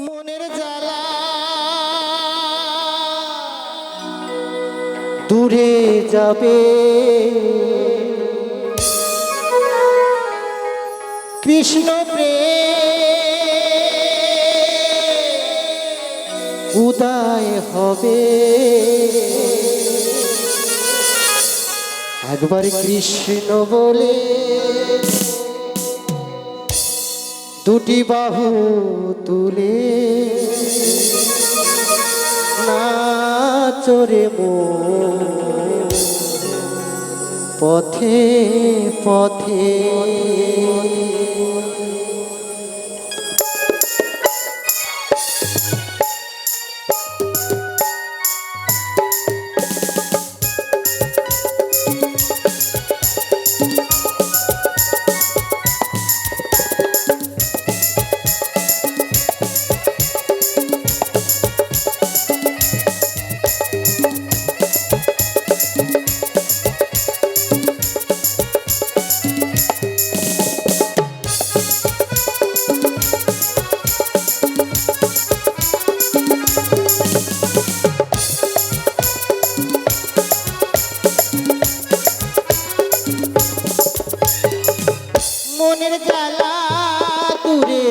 মনের জ্বালা। দূরে যাবে। কৃষ্ণ প্রেম উদয় হবে। একবার কৃষ্ণ বলে দুটি বাহু তুলে নাচরে মো পথে পথে।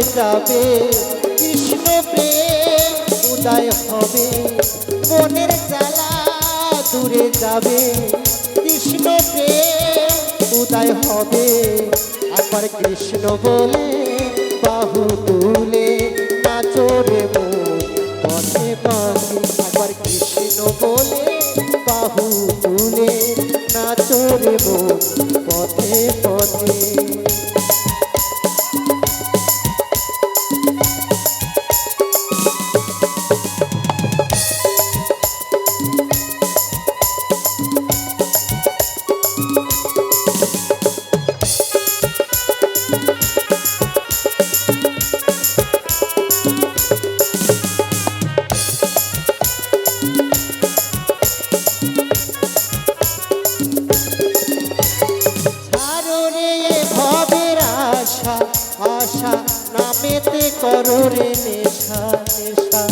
যাবে। কৃষ্ণ প্রেম উদয় হবে। মনের জ্বালা দূরে যাবে। কৃষ্ণ প্রেম উদয় হবে। একবার কৃষ্ণ বলে বাহু তুলে নাচরে পথে পথে একবার কৃষ্ণ বলে বাহু তুলে নাচরে পথে করো রে নেশা নেশা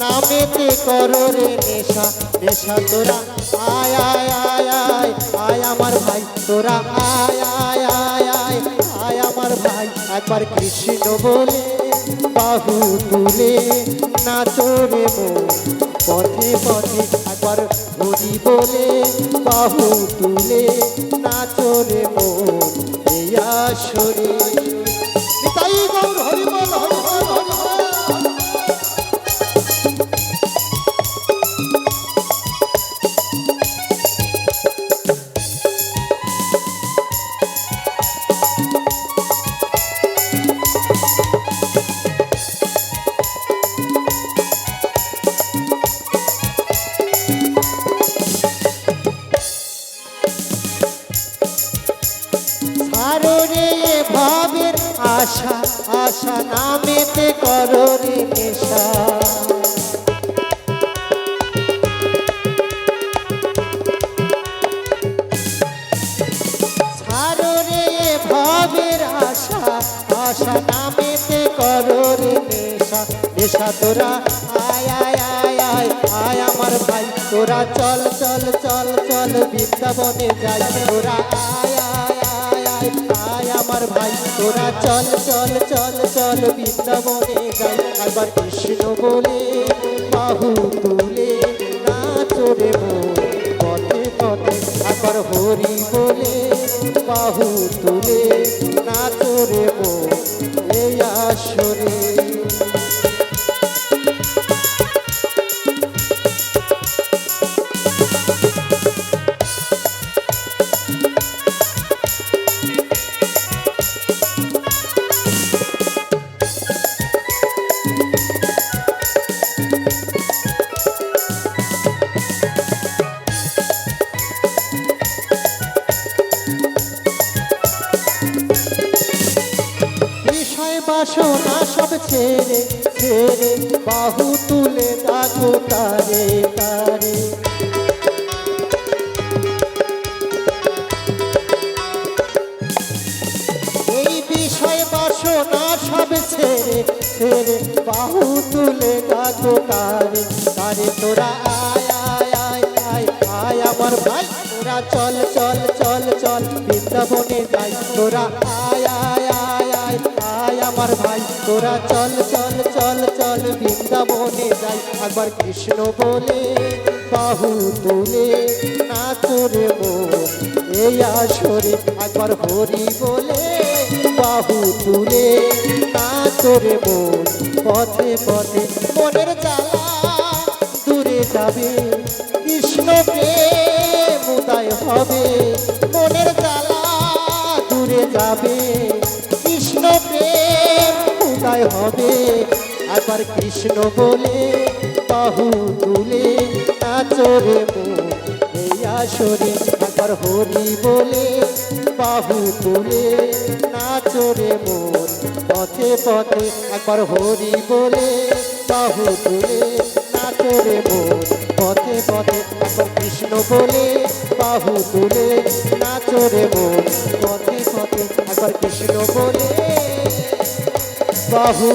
নামেতে করো রে নেশা। তোরা, আয় আয় আমার ভাই, তোরা, আয় আয় আমার ভাই। একবার কৃষ্ণ বলে, বাহু তুলে নাচরে মন। পথে পথে একবার হরি বলে বাহু তুলে নাচরে মন এই আসরে। তাই গৌর হরি আশা আশা নামেতে করো রে নেশা। ছাড়ো আশা আশা নামেতে করো রে নেশা। নেশা তোরা, আয় আয় আয় আয় আয় আমার ভাই। তোরা চল চল চল চল বৃন্দাবনে যাই। তোরা আয় আয় আয় আমার ভাই, তোরা চল চল চল চল বৃন্দাবনে যাই। আবার কৃষ্ণ বলে, বাহু তুলে নাচরে মন। পথে পথে আবার হরি বলে, বাহু বাসনা সব ছেড়ে ছেড়ে বাহু তুলে দেখো তারে তারে। এই বিষয়ে বাসনা সব ছেড়ে ছেড়ে বাহু তুলে দেখো তারে তারে তোরা আয় আয় আয় আয় আয় আমার ভাই। তোরা চল চল চল চল, বৃন্দাবনে যাই। তোরা আয়। তোরা চল চল চল চল বৃন্দাবনে যাই। একবার কৃষ্ণ বলে, বাহু তুলে, নাচরে মন, এই আসরে। একবার হরি বলে, বাহু তুলে, নাচরে মন, পথে পথে। মনের জ্বালা দূরে যাবে, কৃষ্ণ প্রেম উদয় হবে। মনের জ্বালা দূরে যাবে। একবার কৃষ্ণ বলে, বাহু তুলে নাচরে আসরে একবার হরি বলে, বাহু তুলে নাচরে মন পথে পথে একবার হরি বলে, বাহু তুলে নাচরে মন পথে পথে একবার কৃষ্ণ বলে, বাহু তুলে নাচরে মন পথে পথে একবার কৃষ্ণ বলে। বাহু